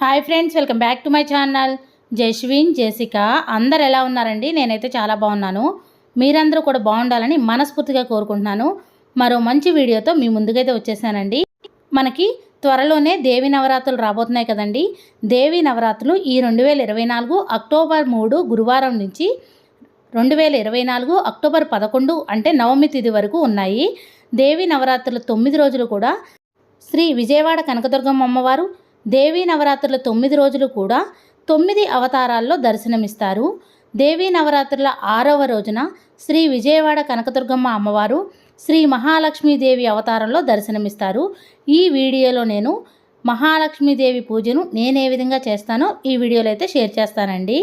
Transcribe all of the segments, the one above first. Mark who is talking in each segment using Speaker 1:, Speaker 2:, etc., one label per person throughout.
Speaker 1: Hi friends welcome back to my channel. Jaswin Jessica అందరు ఎలా ఉన్నారండి? నేనైతే చాలా బాగున్నాను. మీరందరూ కూడా బాగుండాలని మనస్ఫూర్తిగా కోరుకుంటున్నాను. మరో మంచి వీడియోతో మీ ముందుకైతే వచ్చేసానండి. మనకి త్వరలోనే దేవి నవరాత్రులు రాబోతున్నాయి కదండి. దేవి నవరాత్రులు ఈ రెండు వేల ఇరవై నాలుగు అక్టోబర్ మూడు గురువారం నుంచి రెండు వేల ఇరవై నాలుగు అక్టోబర్ పదకొండు అంటే నవమి తిథి వరకు ఉన్నాయి. దేవి నవరాత్రుల తొమ్మిది రోజులు కూడా శ్రీ విజయవాడ కనకదుర్గమ్మ అమ్మవారు దేవీ నవరాత్రుల తొమ్మిది రోజులు కూడా తొమ్మిది అవతారాల్లో దర్శనమిస్తారు. దేవీ నవరాత్రుల ఆరవ రోజున శ్రీ విజయవాడ కనకదుర్గమ్మ అమ్మవారు శ్రీ మహాలక్ష్మీదేవి అవతారంలో దర్శనమిస్తారు. ఈ వీడియోలో నేను మహాలక్ష్మీదేవి పూజను నేను ఏ విధంగా చేస్తానో ఈ వీడియోలో అయితే షేర్ చేస్తానండి.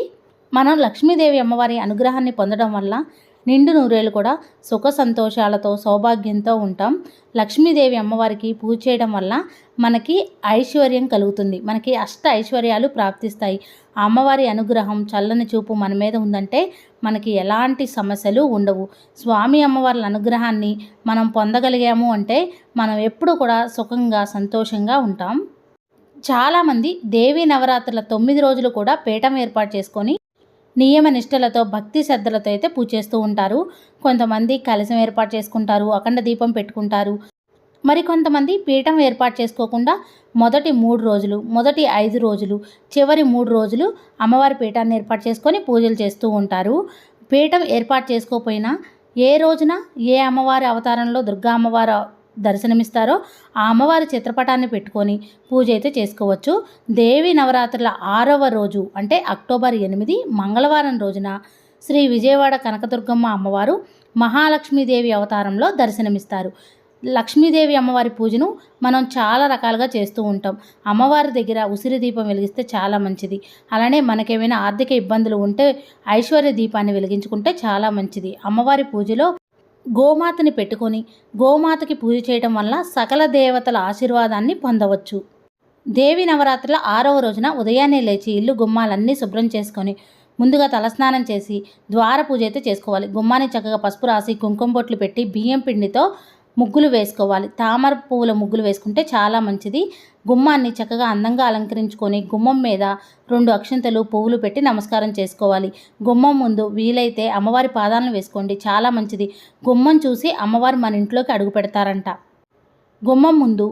Speaker 1: మనం లక్ష్మీదేవి అమ్మవారి అనుగ్రహాన్ని పొందడం వల్ల నిండు నూరేళ్ళు కూడా సుఖ సంతోషాలతో సౌభాగ్యంతో ఉంటాం. లక్ష్మీదేవి అమ్మవారికి పూజ చేయడం వల్ల మనకి ఐశ్వర్యం కలుగుతుంది. మనకి అష్ట ఐశ్వర్యాలు ప్రాప్తిస్తాయి. ఆ అమ్మవారి అనుగ్రహం చల్లని చూపు మన మీద ఉందంటే మనకి ఎలాంటి సమస్యలు ఉండవు. స్వామి అమ్మవార్ల అనుగ్రహాన్ని మనం పొందగలిగాము అంటే మనం ఎప్పుడు కూడా సుఖంగా సంతోషంగా ఉంటాం. చాలామంది దేవీ నవరాత్రుల తొమ్మిది రోజులు కూడా పీఠం ఏర్పాటు చేసుకొని నియమ నిష్టలతో భక్తి శ్రద్ధలతో అయితే పూజ చేస్తూ ఉంటారు. కొంతమంది కలశం ఏర్పాటు చేసుకుంటారు అఖండ దీపం పెట్టుకుంటారు. మరి కొంతమంది పీఠం ఏర్పాటు చేసుకోకుండా మొదటి మూడు రోజులు మొదటి ఐదు రోజులు చివరి మూడు రోజులు అమ్మవారి పీఠాన్ని ఏర్పాటు చేసుకొని పూజలు చేస్తూ ఉంటారు. పీఠం ఏర్పాటు చేసుకోకపోయినా ఏ రోజున ఏ అమ్మవారి అవతారంలో దుర్గా అమ్మవారు దర్శనమిస్తారో ఆ అమ్మవారి చిత్రపటాన్ని పెట్టుకొని పూజ అయితే చేసుకోవచ్చు. దేవి నవరాత్రుల ఆరవ రోజు అంటే అక్టోబర్ ఎనిమిది మంగళవారం రోజున శ్రీ విజయవాడ కనకదుర్గమ్మ అమ్మవారు మహాలక్ష్మీదేవి అవతారంలో దర్శనమిస్తారు. లక్ష్మీదేవి అమ్మవారి పూజను మనం చాలా రకాలుగా చేస్తూ ఉంటాం. అమ్మవారి దగ్గర ఉసిరి దీపం వెలిగిస్తే చాలా మంచిది. అలానే మనకేమైనా ఆర్థిక ఇబ్బందులు ఉంటే ఐశ్వర్య దీపాన్ని వెలిగించుకుంటే చాలా మంచిది. అమ్మవారి పూజలో గోమాతని పెట్టుకొని గోమాతకి పూజ చేయడం వల్ల సకల దేవతల ఆశీర్వాదాన్ని పొందవచ్చు. దేవి నవరాత్రుల ఆరవ రోజున ఉదయాన్నే లేచి ఇల్లు గుమ్మాలన్నీ శుభ్రం చేసుకొని ముందుగా తలస్నానం చేసి ద్వార పూజ అయితే చేసుకోవాలి. గుమ్మాన్ని చక్కగా పసుపు రాసి కుంకుమ బొట్లు పెట్టి బియ్యం పిండితో ముగ్గులు వేసుకోవాలి. తామర పువ్వుల ముగ్గులు వేసుకుంటే చాలా మంచిది. గుమ్మాన్ని చక్కగా అందంగా అలంకరించుకొని గుమ్మం మీద రెండు అక్షంతలు పువ్వులు పెట్టి నమస్కారం చేసుకోవాలి. గుమ్మం ముందు వీలైతే అమ్మవారి పాదాలను వేసుకోండి. చాలా మంచిది. గుమ్మం చూసి అమ్మవారు మన ఇంట్లోకి అడుగు పెడతారంట. గుమ్మం ముందు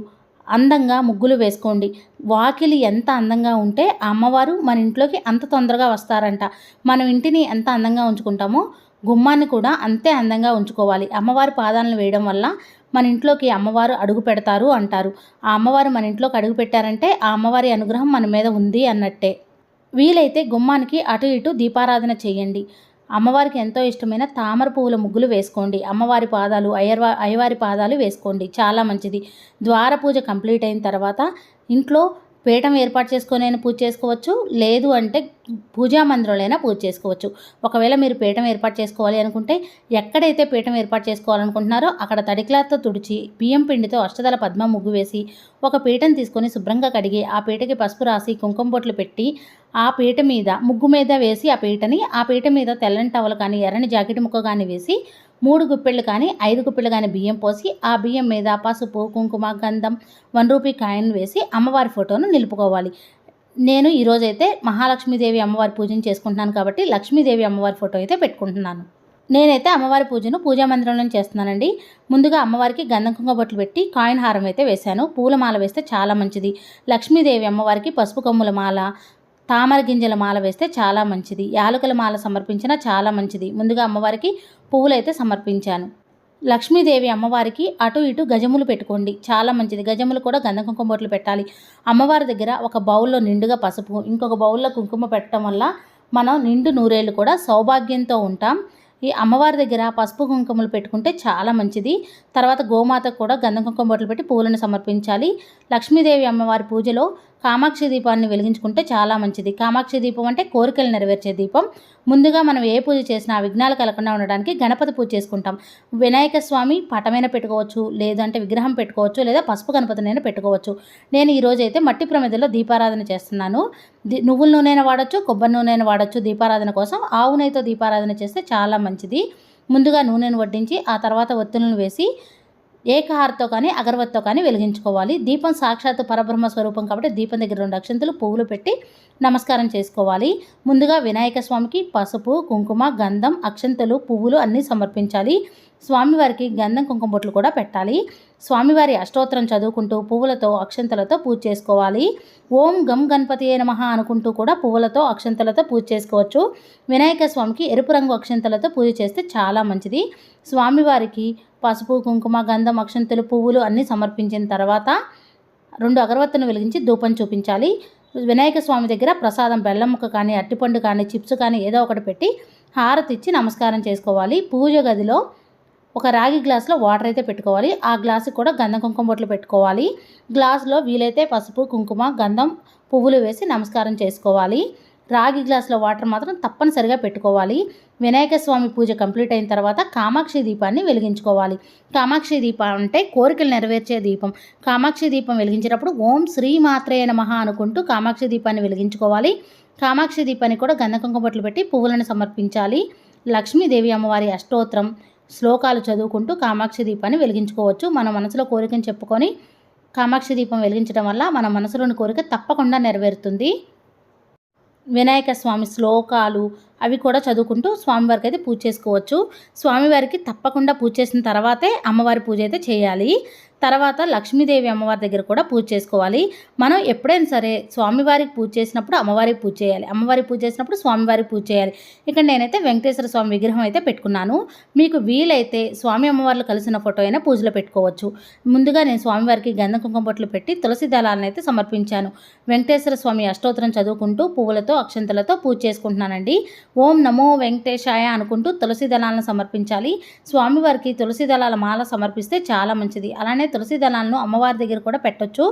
Speaker 1: అందంగా ముగ్గులు వేసుకోండి. వాకిలి ఎంత అందంగా ఉంటే అమ్మవారు మన ఇంట్లోకి అంత తొందరగా వస్తారంట. మనం ఇంటిని ఎంత అందంగా ఉంచుకుంటామో గుమ్మాన్ని కూడా అంతే అందంగా ఉంచుకోవాలి. అమ్మవారి పాదాలను వేయడం వల్ల మన ఇంట్లోకి అమ్మవారు అడుగు పెడతారు అంటారు. ఆ అమ్మవారు మన ఇంట్లోకి అడుగు పెట్టారంటే ఆ అమ్మవారి అనుగ్రహం మన మీద ఉంది అన్నట్టే. వీలైతే గుమ్మానికి అటు ఇటు దీపారాధన చేయండి. అమ్మవారికి ఎంతో ఇష్టమైన తామర పువ్వుల ముగ్గులు వేసుకోండి. అమ్మవారి పాదాలు అయ్యవా అయ్యవారి పాదాలు వేసుకోండి. చాలా మంచిది. ద్వార పూజ కంప్లీట్ అయిన తర్వాత ఇంట్లో పీఠం ఏర్పాటు చేసుకొనైనా పూజ చేసుకోవచ్చు. లేదు అంటే పూజా మందిరంలో పూజ చేసుకోవచ్చు. ఒకవేళ మీరు పీఠం ఏర్పాటు చేసుకోవాలి అనుకుంటే ఎక్కడైతే పీఠం ఏర్పాటు చేసుకోవాలనుకుంటున్నారో అక్కడ తడి క్లాత్తో తుడిచి బియ్యం పిండితో అష్టదల పద్మ ముగ్గు వేసి ఒక పీఠం తీసుకొని శుభ్రంగా కడిగి ఆ పీటకి పసుపు రాసి కుంకుమ బొట్లు పెట్టి ఆ పీట మీద ముగ్గు మీద వేసి ఆ పీటని ఆ పీట మీద తెల్లని టవల్ కానీ ఎర్రని జాకెట్ ముక్క కానీ వేసి మూడు గుప్పెళ్ళు కానీ ఐదు గుప్పెళ్ళు కానీ బియ్యం పోసి ఆ బియ్యం మీద పసుపు కుంకుమ గంధం వన్ రూపీ కాయిన్ వేసి అమ్మవారి ఫోటోను నిలుపుకోవాలి. నేను ఈరోజైతే మహాలక్ష్మీదేవి అమ్మవారి పూజను చేసుకుంటున్నాను కాబట్టి లక్ష్మీదేవి అమ్మవారి ఫోటో అయితే పెట్టుకుంటున్నాను. నేనైతే అమ్మవారి పూజను పూజా మందిరంలో చేస్తున్నానండి. ముందుగా అమ్మవారికి గంధం కుంగ బొట్లు పెట్టి కాయిన్ హారం అయితే వేశాను. పూలమాల వేస్తే చాలా మంచిది. లక్ష్మీదేవి అమ్మవారికి పసుపు కొమ్ముల మాల తామర గింజల మాల వేస్తే చాలా మంచిది. యాలకుల మాల సమర్పించినా చాలా మంచిది. ముందుగా అమ్మవారికి పువ్వులైతే సమర్పించాను. లక్ష్మీదేవి అమ్మవారికి అటు ఇటు గజములు పెట్టుకోండి. చాలా మంచిది. గజములు కూడా గంధ కుంకుమ బొట్లు పెట్టాలి. అమ్మవారి దగ్గర ఒక బౌల్లో నిండుగా పసుపు ఇంకొక బౌల్లో కుంకుమ పెట్టడం వల్ల మనం నిండు నూరేళ్ళు కూడా సౌభాగ్యంతో ఉంటాం. ఈ అమ్మవారి దగ్గర పసుపు కుంకుమలు పెట్టుకుంటే చాలా మంచిది. తర్వాత గోమాతకు కూడా గంధం కుంకుమ బొట్లు పెట్టి పూలను సమర్పించాలి. లక్ష్మీదేవి అమ్మవారి పూజలో కామాక్షి దీపాన్ని వెలిగించుకుంటే చాలా మంచిది. కామాక్షి దీపం అంటే కోరికలు నెరవేర్చే దీపం. ముందుగా మనం ఏ పూజ చేసినా విఘ్నాలు కలగకుండా ఉండడానికి గణపతి పూజ చేసుకుంటాం. వినాయక స్వామి పటమైన పెట్టుకోవచ్చు లేదంటే విగ్రహం పెట్టుకోవచ్చు లేదా పసుపు గణపతినైనా పెట్టుకోవచ్చు. నేను ఈరోజు అయితే మట్టి ప్రమిదలో దీపారాధన చేస్తున్నాను. నువ్వుల నూనె వాడచ్చు కొబ్బరి నూనె వాడచ్చు. దీపారాధన కోసం ఆవు నెయ్యితో దీపారాధన చేస్తే చాలా మంచిది. ముందుగా నూనెను వడ్డించి ఆ తర్వాత ఒత్తులను వేసి ఏకహారతో కానీ అగరవత్తో కానీ వెలిగించుకోవాలి. దీపం సాక్షాత్తు పరబ్రహ్మ స్వరూపం కాబట్టి దీపం దగ్గర రెండు అక్షంతులు పువ్వులు పెట్టి నమస్కారం చేసుకోవాలి. ముందుగా వినాయక స్వామికి పసుపు కుంకుమ గంధం అక్షంతలు పువ్వులు అన్నీ సమర్పించాలి. స్వామివారికి గంధం కుంకుమ బొట్లు కూడా పెట్టాలి. స్వామివారి అష్టోత్తరం చదువుకుంటూ పువ్వులతో అక్షంతలతో పూజ చేసుకోవాలి. ఓం గం గణపతి నమః అనుకుంటూ కూడా పువ్వులతో అక్షంతలతో పూజ చేసుకోవచ్చు. వినాయక స్వామికి ఎరుపు రంగు అక్షంతలతో పూజ చేస్తే చాలా మంచిది. స్వామివారికి పసుపు కుంకుమ గంధం అక్షంతలు పువ్వులు అన్నీ సమర్పించిన తర్వాత రెండు అగరవత్తును వెలిగించి ధూపం చూపించాలి. వినాయక స్వామి దగ్గర ప్రసాదం బెల్లం ముక్క కానీ అట్టిపండు కానీ చిప్స్ కానీ ఏదో ఒకటి పెట్టి హారతి ఇచ్చి నమస్కారం చేసుకోవాలి. పూజ గదిలో ఒక రాగి గ్లాస్లో వాటర్ అయితే పెట్టుకోవాలి. ఆ గ్లాసుకి కూడా గంధం కుంకుమ బొట్లు పెట్టుకోవాలి. గ్లాసులో వీలైతే పసుపు కుంకుమ గంధం పువ్వులు వేసి నమస్కారం చేసుకోవాలి. రాగి గ్లాసులో వాటర్ మాత్రం తప్పనిసరిగా పెట్టుకోవాలి. వినాయక స్వామి పూజ కంప్లీట్ అయిన తర్వాత కామాక్షి దీపాన్ని వెలిగించుకోవాలి. కామాక్షి దీపం అంటే కోరికలు నెరవేర్చే దీపం. కామాక్షి దీపం వెలిగించేటప్పుడు ఓం శ్రీ మాత్రే నమః అనుకుంటూ కామాక్షి దీపాన్ని వెలిగించుకోవాలి. కామాక్షి దీపాన్ని కూడా గంధ కుంకుమ బొట్లు పెట్టి పువ్వులను సమర్పించాలి. లక్ష్మీదేవి అమ్మవారి అష్టోత్తరం శ్లోకాలు చదువుకుంటూ కామాక్షి దీపాన్ని వెలిగించుకోవచ్చు. మన మనసులో కోరికను చెప్పుకొని కామాక్షి దీపం వెలిగించడం వల్ల మన మనసులోని కోరిక తప్పకుండా నెరవేరుతుంది. వినాయక స్వామి శ్లోకాలు అవి కూడా చదువుకుంటూ స్వామివారికి అయితే పూజ చేసుకోవచ్చు. స్వామివారికి తప్పకుండా పూజ చేసిన తర్వాతే అమ్మవారి పూజ అయితే చేయాలి. తర్వాత లక్ష్మీదేవి అమ్మవారి దగ్గర కూడా పూజ చేసుకోవాలి. మనం ఎప్పుడైనా సరే స్వామివారికి పూజ చేసినప్పుడు అమ్మవారికి పూజ చేయాలి. అమ్మవారికి పూజ చేసినప్పుడు స్వామివారికి పూజ చేయాలి. ఇక్కడ నేనైతే వెంకటేశ్వర స్వామి విగ్రహం అయితే పెట్టుకున్నాను. మీకు వీలైతే స్వామి అమ్మవార్లు కలిసిన ఫోటో అయినా పూజలో పెట్టుకోవచ్చు. ముందుగా నేను స్వామివారికి గంధ కుంకుమ బొట్లు పెట్టి తులసి దళాలను అయితే సమర్పించాను. వెంకటేశ్వర స్వామి అష్టోత్తరం చదువుకుంటూ పువ్వులతో అక్షంతలతో పూజ చేసుకుంటున్నానండి. ఓం నమో వెంకటేశాయ అనుకుంటూ తులసి దళాలను సమర్పించాలి. స్వామివారికి తులసి దళాల మాల సమర్పిస్తే చాలా మంచిది. అలానే తులసి దళాలను అమ్మవారి దగ్గర కూడా పెట్టొచ్చు.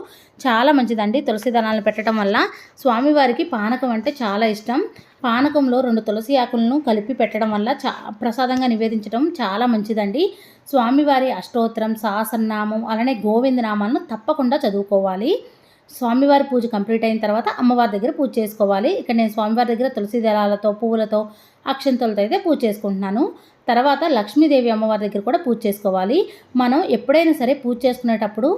Speaker 1: చాలా మంచిదండి తులసి దళాలను పెట్టడం వల్ల. స్వామివారికి పానకం అంటే చాలా ఇష్టం. పానకంలో రెండు తులసి ఆకులను కలిపి పెట్టడం వల్ల చా ప్రసాదంగా నివేదించడం చాలా మంచిదండి. స్వామివారి అష్టోత్తరం సహస్రనామం అలానే గోవిందనామాలను తప్పకుండా చదువుకోవాలి. స్వామివారి పూజ కంప్లీట్ అయిన తర్వాత అమ్మవారి దగ్గర పూజ చేసుకోవాలి. ఇక్కడ నేను స్వామివారి దగ్గర తులసి దళాలతో పువ్వులతో అక్షంతలతో అయితే పూజ చేసుకుంటున్నాను. తర్వాత లక్ష్మీదేవి అమ్మవారి దగ్గర కూడా పూజ చేసుకోవాలి. మనం ఎప్పుడైనా సరే పూజ చేసుకునేటప్పుడు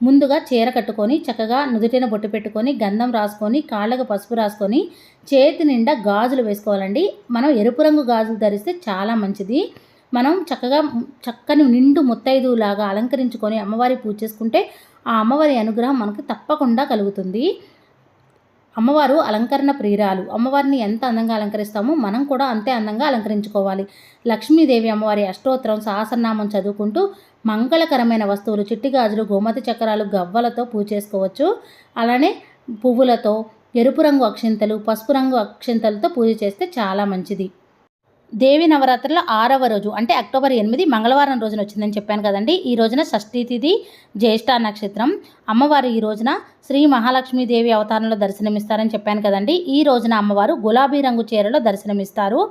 Speaker 1: ముందుగా చీర కట్టుకొని చక్కగా నుదుటిన బొట్టు పెట్టుకొని గంధం రాసుకొని కాళ్ళకు పసుపు రాసుకొని చేతి నిండా గాజులు వేసుకోవాలండి. మనం ఎరుపు రంగు గాజులు ధరిస్తే చాలా మంచిది. మనం చక్కగా చక్కని నిండు ముత్తైదులాగా అలంకరించుకొని అమ్మవారి పూజ చేసుకుంటే ఆ అమ్మవారి అనుగ్రహం మనకు తప్పకుండా కలుగుతుంది. అమ్మవారు అలంకరణ ప్రియురాలు. అమ్మవారిని ఎంత అందంగా అలంకరిస్తామో మనం కూడా అంతే అందంగా అలంకరించుకోవాలి. లక్ష్మీదేవి అమ్మవారి అష్టోత్తరం సహస్రనామం చదువుకుంటూ మంగళకరమైన వస్తువులు చిట్టి గాజులు గోమతి చక్రాలు గవ్వలతో పూజ చేసుకోవచ్చు. అలానే పువ్వులతో ఎరుపు రంగు అక్షింతలు పసుపు రంగు అక్షింతలతో పూజ చేస్తే చాలా మంచిది. దేవి నవరాత్రుల ఆరవ రోజు అంటే అక్టోబర్ ఎనిమిది మంగళవారం రోజున వచ్చిందని చెప్పాను కదండి. ఈ రోజున షష్ఠీ తిథి జ్యేష్ఠ నక్షత్రం. అమ్మవారు ఈ రోజున శ్రీ మహాలక్ష్మీదేవి అవతారంలో దర్శనమిస్తారని చెప్పాను కదండి. ఈ రోజున అమ్మవారు గులాబీ రంగు చీరలో దర్శనమిస్తారు.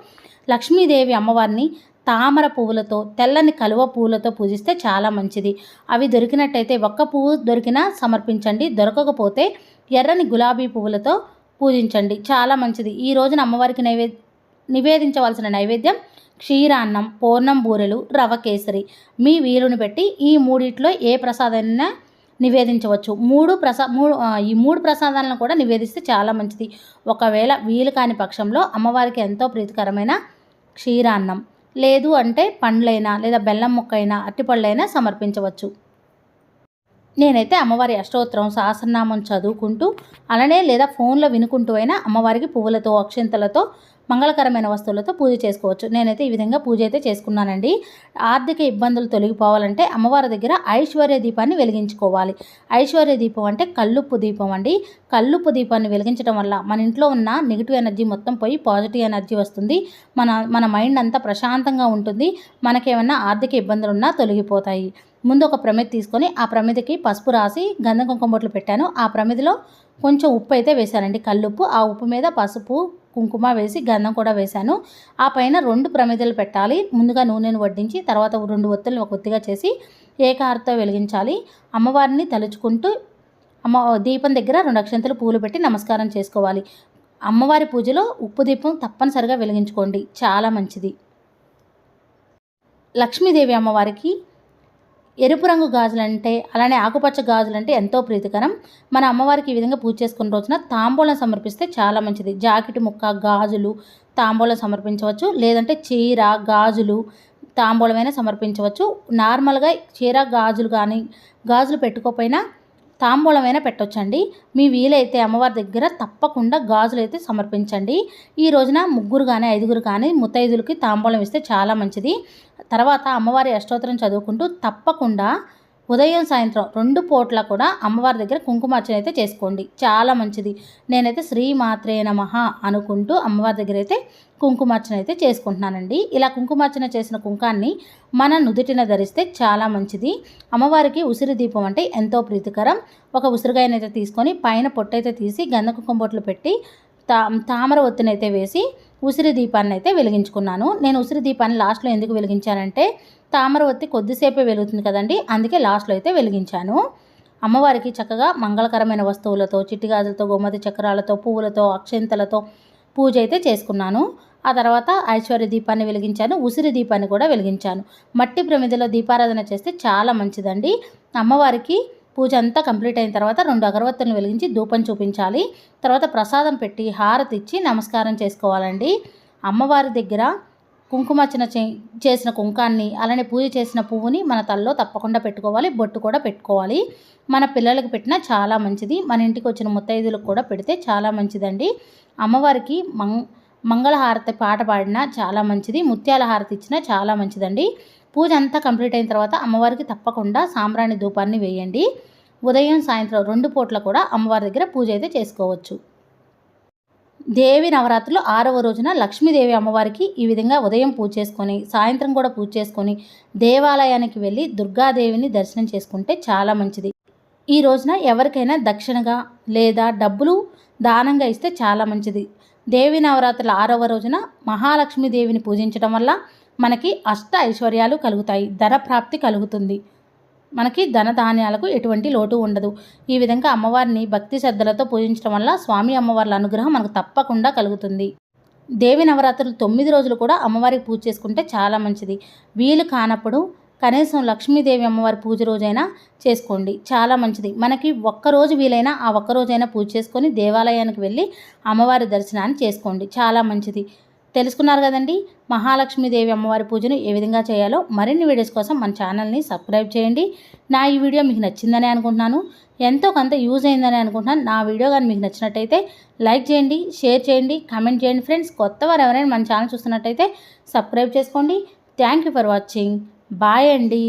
Speaker 1: లక్ష్మీదేవి అమ్మవారిని తామర పువ్వులతో తెల్లని కలువ పువ్వులతో పూజిస్తే చాలా మంచిది. అవి దొరికినట్టయితే ఒక్క పువ్వు దొరికినా సమర్పించండి. దొరకకపోతే ఎర్రని గులాబీ పువ్వులతో పూజించండి. చాలా మంచిది. ఈ రోజున అమ్మవారికి నైవేద్య నివేదించవలసిన నైవేద్యం క్షీరాన్నం పూర్ణం బూరెలు రవ కేసరి. మీ వీలుని పెట్టి ఈ మూడిట్లో ఏ ప్రసాదాన్ని నివేదించవచ్చు. మూడు ప్రసా మూడు ఈ మూడు ప్రసాదాలను కూడా నివేదిస్తే చాలా మంచిది. ఒకవేళ వీలు కాని పక్షంలో అమ్మవారికి ఎంతో ప్రీతికరమైన క్షీరాన్నం. లేదు అంటే పండ్లైనా లేదా బెల్లం ముక్కైనా అట్టిపళ్ళైనా సమర్పించవచ్చు. నేనైతే అమ్మవారి అష్టోత్తరం సహస్రనామం చదువుకుంటూ అలానే లేదా ఫోన్లో వినుకుంటూ అయినా అమ్మవారికి పువ్వులతో అక్షింతలతో మంగళకరమైన వస్తువులతో పూజ చేసుకోవచ్చు. నేనైతే ఈ విధంగా పూజ అయితే చేసుకున్నానండి. ఆర్థిక ఇబ్బందులు తొలగిపోవాలంటే అమ్మవారి దగ్గర ఐశ్వర్య దీపాన్ని వెలిగించుకోవాలి. ఐశ్వర్య దీపం అంటే కల్లుప్పు దీపం అండి. కల్లుప్పు దీపాన్ని వెలిగించడం వల్ల మన ఇంట్లో ఉన్న నెగిటివ్ ఎనర్జీ మొత్తం పోయి పాజిటివ్ ఎనర్జీ వస్తుంది. మన మన మైండ్ అంతా ప్రశాంతంగా ఉంటుంది. మనకేమన్నా ఆర్థిక ఇబ్బందులు ఉన్నా తొలగిపోతాయి. ముందు ఒక ప్రమిది తీసుకొని ఆ ప్రమిదికి పసుపు రాసి గంధం కుంకుమ బొట్లు పెట్టాను. ఆ ప్రమిదిలో కొంచెం ఉప్పు అయితే వేశానండి. కల్లుప్పు ఆ ఉప్పు మీద పసుపు కుంకుమ వేసి గంధం కూడా వేశాను. ఆ పైన రెండు ప్రమిదలు పెట్టాలి. ముందుగా నూనెను వడ్డించి తర్వాత రెండు ఒత్తులను ఒక ఒత్తిగా చేసి ఏకారతో వెలిగించాలి. అమ్మవారిని తలుచుకుంటూ అమ్మ దీపం దగ్గర రెండు అక్షంతలు పూలు పెట్టి నమస్కారం చేసుకోవాలి. అమ్మవారి పూజలో ఉప్పు దీపం తప్పనిసరిగా వెలిగించుకోండి. చాలా మంచిది. లక్ష్మీదేవి అమ్మవారికి ఎరుపు రంగు గాజులు అంటే అలానే ఆకుపచ్చ గాజులు అంటే ఎంతో ప్రీతికరం. మన అమ్మవారికి ఈ విధంగా పూజ చేసుకున్న రోజున తాంబూలం సమర్పిస్తే చాలా మంచిది. జాకెట్ ముక్క గాజులు తాంబూలం సమర్పించవచ్చు. లేదంటే చీర గాజులు తాంబూలమైనా సమర్పించవచ్చు. నార్మల్గా చీర గాజులు కానీ గాజులు పెట్టుకోకపోయినా తాంబూలమైనా పెట్టొచ్చండి. మీ వీలైతే అమ్మవారి దగ్గర తప్పకుండా గాజులు అయితే సమర్పించండి. ఈ రోజున ముగ్గురు కానీ ఐదుగురు కానీ ముత్తైదులకి తాంబూలం ఇస్తే చాలా మంచిది. తర్వాత అమ్మవారి అష్టోత్తరం చదువుకుంటూ తప్పకుండా ఉదయం సాయంత్రం రెండు పూట్ల కూడా అమ్మవారి దగ్గర కుంకుమార్చన అయితే చేసుకోండి. చాలా మంచిది. నేనైతే శ్రీ మాత్రే నమః అనుకుంటూ అమ్మవారి దగ్గర అయితే కుంకుమార్చన అయితే చేసుకుంటున్నానండి. ఇలా కుంకుమార్చన చేసిన కుంకాన్ని మన నుదుటిన ధరిస్తే చాలా మంచిది. అమ్మవారికి ఉసిరి దీపం అంటే ఎంతో ప్రీతికరం. ఒక ఉసిరిగాయనైతే తీసుకొని పైన పొట్టయితే తీసి గంధ కుంకుమ బొట్లు పెట్టి తా తామర ఒత్తినైతే వేసి ఉసిరి దీపాన్ని అయితే వెలిగించుకున్నాను. నేను ఉసిరి దీపాన్ని లాస్ట్లో ఎందుకు వెలిగించానంటే తామర ఒత్తి కొద్దిసేపే వెలుగుతుంది కదండి. అందుకే లాస్ట్లో అయితే వెలిగించాను. అమ్మవారికి చక్కగా మంగళకరమైన వస్తువులతో చిట్టిగాజులతో గోమతి చక్రాలతో పువ్వులతో అక్షంతలతో పూజ అయితే చేసుకున్నాను. ఆ తర్వాత ఐశ్వర్య దీపాన్ని వెలిగించాను. ఉసిరి దీపాన్ని కూడా వెలిగించాను. మట్టి ప్రమిదలో దీపారాధన చేస్తే చాలా మంచిదండి. అమ్మవారికి పూజ అంతా కంప్లీట్ అయిన తర్వాత రెండు అగరవత్తులను వెలిగించి ధూపం చూపించాలి. తర్వాత ప్రసాదం పెట్టి హారతి ఇచ్చి నమస్కారం చేసుకోవాలండి. అమ్మవారి దగ్గర కుంకుమర్చన చే చేసిన కుంకాన్ని అలానే పూజ చేసిన పువ్వుని మన తలలో తప్పకుండా పెట్టుకోవాలి. బొట్టు కూడా పెట్టుకోవాలి. మన పిల్లలకు పెట్టినా చాలా మంచిది. మన ఇంటికి వచ్చిన ముత్తైదులకు కూడా పెడితే చాలా మంచిదండి. అమ్మవారికి మంగ్ మంగళహారతి పాట పాడినా చాలా మంచిది. ముత్యాల హారతి ఇచ్చినా చాలా మంచిదండి. పూజ అంతా కంప్లీట్ అయిన తర్వాత అమ్మవారికి తప్పకుండా సాంబ్రాణి ధూపాన్ని వేయండి. ఉదయం సాయంత్రం రెండు పూట్ల కూడా అమ్మవారి దగ్గర పూజ అయితే చేసుకోవచ్చు. దేవి నవరాత్రులు ఆరవ రోజున లక్ష్మీదేవి అమ్మవారికి ఈ విధంగా ఉదయం పూజ చేసుకొని సాయంత్రం కూడా పూజ చేసుకొని దేవాలయానికి వెళ్ళి దుర్గాదేవిని దర్శనం చేసుకుంటే చాలా మంచిది. ఈ రోజున ఎవరికైనా దక్షిణగా లేదా డబ్బులు దానంగా ఇస్తే చాలా మంచిది. దేవి నవరాత్రుల ఆరవ రోజున మహాలక్ష్మీదేవిని పూజించడం వల్ల మనకి అష్ట ఐశ్వర్యాలు కలుగుతాయి ధర ప్రాప్తి కలుగుతుంది. మనకి ధనధాన్యాలకు ఎటువంటి లోటు ఉండదు. ఈ విధంగా అమ్మవారిని భక్తి శ్రద్ధలతో పూజించడం వల్ల స్వామి అమ్మవార్ల అనుగ్రహం మనకు తప్పకుండా కలుగుతుంది. దేవి నవరాత్రులు తొమ్మిది రోజులు కూడా అమ్మవారికి పూజ చేసుకుంటే చాలా మంచిది. వీలు కానప్పుడు కనీసం లక్ష్మీదేవి అమ్మవారి పూజ రోజైనా చేసుకోండి. చాలా మంచిది. మనకి ఒక్కరోజు వీలైనా ఆ ఒక్కరోజైనా పూజ చేసుకొని దేవాలయానికి వెళ్ళి అమ్మవారి దర్శనాన్ని చేసుకోండి. చాలా మంచిది. తెలుసుకున్నారు కదండి. మహాలక్ష్మీదేవి అమ్మవారి పూజను ఏ విధంగా చేయాలో మరిన్ని వీడియోస్ కోసం మన ఛానల్ని సబ్స్క్రైబ్ చేయండి. నా ఈ వీడియో మీకు నచ్చిందని అనుకుంటున్నాను. ఎంతో కొంత యూజ్ అయిందని అనుకుంటున్నాను. నా వీడియో కానీ మీకు నచ్చినట్టయితే లైక్ చేయండి షేర్ చేయండి కామెంట్ చేయండి. ఫ్రెండ్స్ కొత్త వారు ఎవరైనా మన ఛానల్ చూస్తున్నట్టయితే సబ్స్క్రైబ్ చేసుకోండి. Thank you for watching. Bye అండి.